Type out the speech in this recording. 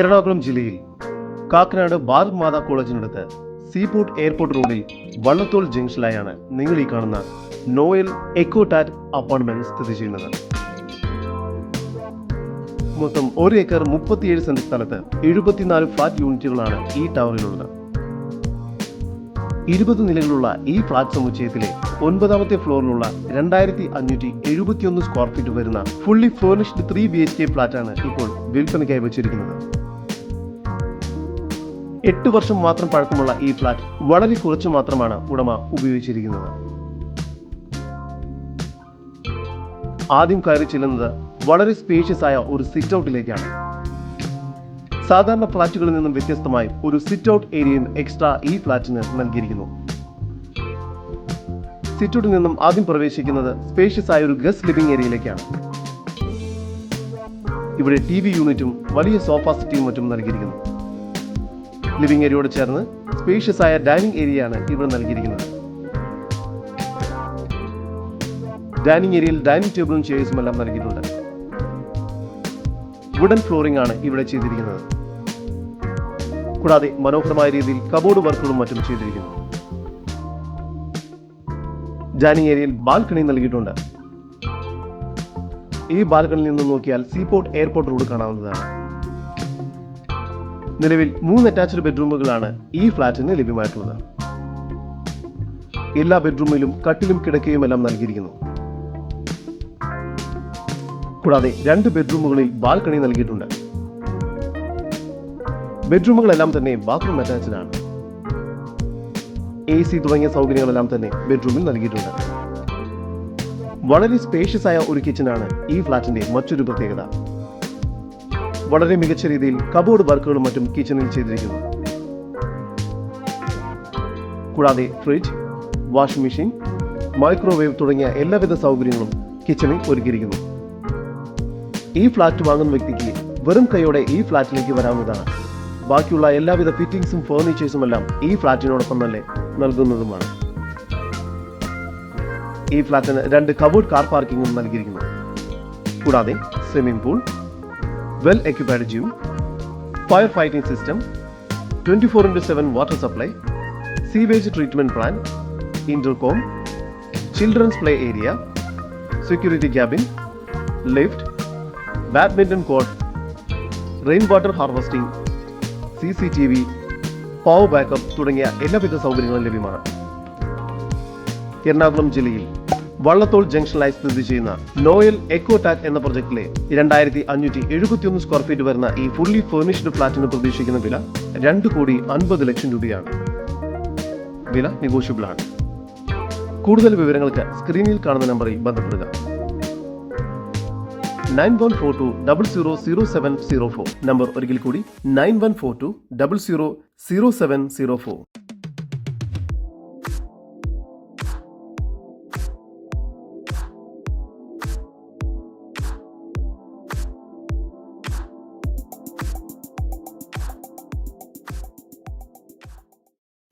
എറണാകുളം ജില്ലയിൽ കാക്കനാട് ഭാരത് മാതാ കോളേജിനടുത്ത് seaport airport റോഡിൽ വള്ളത്തോൾ ജംഗ്ഷനിലായാണ് നിങ്ങൾ ഈ കാണുന്ന നോയൽ എക്കോടാറ്റ് അപ്പാർട്ട്മെന്റ് സ്ഥിതി ചെയ്യുന്നത്. മൊത്തം ഒരു ഏക്കർ മുപ്പത്തിയേഴ് സെന്റ് സ്ഥലത്ത് എഴുപത്തിനാല് ഫ്ലാറ്റ് യൂണിറ്റുകളാണ് ഈ ടവറിലുള്ളത്. ഇരുപത് നിലകളുള്ള ഈ ഫ്ലാറ്റ് സമുച്ചയത്തിലെ ഒൻപതാമത്തെ ഫ്ലോറിലുള്ള രണ്ടായിരത്തി അഞ്ഞൂറ്റി എഴുപത്തിയൊന്ന് സ്ക്വയർ ഫീറ്റ് വരുന്ന fully furnished three B H K ഫ്ലാറ്റാണ് ഇപ്പോൾ വിൽപ്പനയ്ക്കായി വെച്ചിരിക്കുന്നത്. എട്ട് വർഷം മാത്രം പഴക്കമുള്ള ഈ ഫ്ലാറ്റ് വളരെ കുറച്ച് മാത്രമാണ് ഉടമ ഉപയോഗിച്ചിരിക്കുന്നത്. ആദ്യം കയറി ചെല്ലുന്നത് വളരെ സ്പേഷ്യസ് ആയ ഒരു സിറ്റ് ഔട്ടിലേക്കാണ് സാധാരണ ഫ്ലാറ്റുകളിൽ നിന്നും വ്യത്യസ്തമായി ഒരു സിറ്റ് ഔട്ട് ഏരിയയും എക്സ്ട്രാ ഈ ഫ്ലാറ്റിന് നൽകിയിരിക്കുന്നു. സിറ്റ് ഔട്ടിൽ നിന്നും ആദ്യം പ്രവേശിക്കുന്നത് സ്പേഷ്യസ് ആയ ഒരു ഗസ്റ്റ് ലിവിംഗ് ഏരിയയിലേക്കാണ്. ഇവിടെ ടി വി യൂണിറ്റും വലിയ സോഫാ സെറ്റിയും മറ്റും നൽകിയിരിക്കുന്നു. ലിവിംഗ് ഏരിയയോട് ചേർന്ന് സ്പേഷ്യസ് ആയ ഡൈനിങ് ഏരിയയാണ് ഇവിടെ നൽകിയിരിക്കുന്നത്. ഡൈനിങ് ഏരിയയിൽ ഡൈനിങ് ടേബിളും ചെയർസും എല്ലാം നൽകിയിട്ടുണ്ട്. വുഡൻ ഫ്ലോറിംഗ് ആണ് ഇവിടെ ചെയ്തിരിക്കുന്നത്. കൂടാതെ മനോഹരമായ രീതിയിൽ കബോർഡ് വർക്കുകളും മറ്റും ചെയ്തിരിക്കുന്നു. ഡൈനിങ് ഏരിയയിൽ ബാൽക്കണി നൽകിയിട്ടുണ്ട്. ഈ ബാൽക്കണിയിൽ നിന്ന് നോക്കിയാൽ സീപോർട്ട് എയർപോർട്ട് റോഡ് കാണാവുന്നതാണ്. നിലവിൽ മൂന്ന് അറ്റാച്ച്ഡ് ബെഡ്റൂമുകളാണ് ഈ ഫ്ലാറ്റിന് ലഭ്യമായിട്ടുള്ളത്. എല്ലാ ബെഡ്റൂമിലും കട്ടിലും കിടക്കയും എല്ലാം നൽകിയിരിക്കുന്നു. കൂടാതെ രണ്ട് ബെഡ്റൂമുകളിൽ ബാൽക്കണി നൽകിയിട്ടുണ്ട്. ബെഡ്റൂമുകളെല്ലാം തന്നെ ബാത്റൂം അറ്റാച്ച്ഡ് ആണ്. എ സി തുടങ്ങിയ സൗകര്യങ്ങളെല്ലാം തന്നെ ബെഡ്റൂമിൽ നൽകിയിട്ടുണ്ട്. വളരെ സ്പേഷ്യസ് ആയ ഒരു ആണ് ഈ ഫ്ളാറ്റിന്റെ മറ്റൊരു പ്രത്യേകത. വളരെ മികച്ച രീതിയിൽ കബോർഡ് വർക്കുകളും മറ്റും കിച്ചണിൽ ചെയ്തിരിക്കുന്നു. കൂടാതെ ഫ്രിഡ്ജ് വാഷിംഗ് മെഷീൻ മൈക്രോവേവ് തുടങ്ങിയ എല്ലാവിധ സൗകര്യങ്ങളും കിച്ചണിൽ ഒരുക്കിയിരിക്കുന്നു. ഈ ഫ്ലാറ്റ് വാങ്ങുന്ന വ്യക്തിക്ക് വെറും കൈയോടെ ഈ ഫ്ലാറ്റിലേക്ക് വരാവുന്നതാണ്. ബാക്കിയുള്ള എല്ലാവിധ ഫിറ്റിംഗ്സും ഫേർണിച്ചേഴ്സും എല്ലാം ഈ ഫ്ലാറ്റിനോടൊപ്പം തന്നെ നൽകുന്നതുമാണ്. ഈ ഫ്ലാറ്റിന് രണ്ട് കബോർഡ് കാർ പാർക്കിംഗും നൽകിയിരിക്കുന്നു. കൂടാതെ swimming pool well equipped gym fire fighting system twenty four into seven water supply sewage treatment plan intercom children's play area security cabin lift badminton court rain water harvesting C C T V power backup തുടങ്ങിയ എല്ലാവിധ സൗകര്യങ്ങളും ലഭ്യമാണ്. എറണാകുളം ജില്ലയിൽ വള്ളത്തോൾ ജംഗ്ഷനിലായി സ്ഥിതി ചെയ്യുന്ന Noel എക്കോടാക് എന്ന പ്രൊജക്ടിലെ രണ്ടായിരത്തി അഞ്ഞൂറ്റി എഴുപത്തിയൊന്ന് സ്ക്വയർ ഫീറ്റ് വരുന്ന ഈ ഫുള്ളി ഫേർണിഷ്ഡ് ഫ്ളാറ്റിന് പ്രതീക്ഷിക്കുന്ന വില രണ്ട് കോടി അൻപത് ലക്ഷം രൂപയാണ്. വില നെഗോഷ്യബിൾ ആണ്. കൂടുതൽ വിവരങ്ങൾക്ക് സ്ക്രീനിൽ കാണുന്ന നമ്പറിൽ ബന്ധപ്പെടുക. Nine one four two double zero zero seven zero four. Number ഒരിക്കൽ കൂടി nine one four two double zero zero seven zero four.